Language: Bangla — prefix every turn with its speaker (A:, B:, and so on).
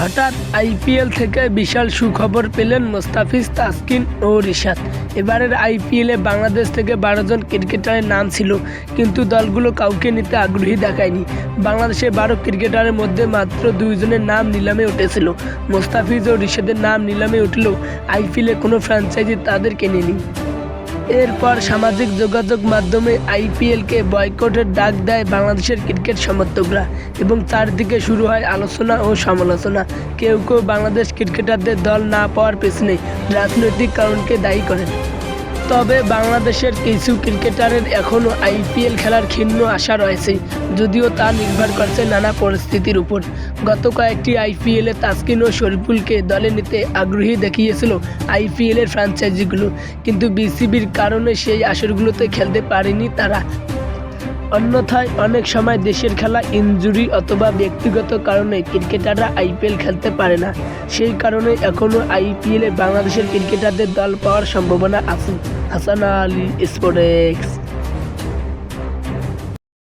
A: হঠাৎ আইপিএল থেকে বিশাল সুখবর পেলেন মোস্তাফিজ তাসকিন ও রিশাদ। এবারের আইপিএলে বাংলাদেশ থেকে বারো জন ক্রিকেটারের নাম ছিল, কিন্তু দলগুলো কাউকে নিতে আগ্রহী দেখায়নি। বাংলাদেশে বারো ক্রিকেটারের মধ্যে মাত্র দুইজনের নাম নিলামে উঠেছিল। মোস্তাফিজ ও রিশাদের নাম নিলামে উঠলেও আইপিএলে কোনো ফ্র্যাঞ্চাইজি তাদের কেনেনি এরপর সামাজিক যোগাযোগ মাধ্যমে আইপিএলকে বয়কটের ডাক দেয় বাংলাদেশের ক্রিকেট সমর্থকরা এবং তার দিকে শুরু হয় আলোচনা ও সমালোচনা। কেউ কেউ বাংলাদেশ ক্রিকেটারদের দল না পাওয়ার পেছনে রাজনৈতিক কারণকে দায়ী করেন। তবে বাংলাদেশের কিছু ক্রিকেটারের এখনও আইপিএল খেলার ক্ষীণ আশা রয়েছে, যদিও তা নির্ভর করছে নানা পরিস্থিতির উপর। গত কয়েকটি আইপিএলে তাসকিন ও শরীফুলকে দলে নিতে আগ্রহী দেখিয়েছিল আইপিএলের ফ্র্যাঞ্চাইজিগুলো কিন্তু বিসিবির কারণে সেই আসরগুলোতে খেলতে পারেনি তারা। অন্যথায় অনেক সময় দেশের খেলা ইঞ্জুরি অথবা ব্যক্তিগত কারণে ক্রিকেটাররা আইপিএল খেলতে পারে না। সেই কারণে এখনও আইপিএলে বাংলাদেশের ক্রিকেটারদের দল পাওয়ার সম্ভাবনা আছে। হাসান আলী স্পোর্টেক্স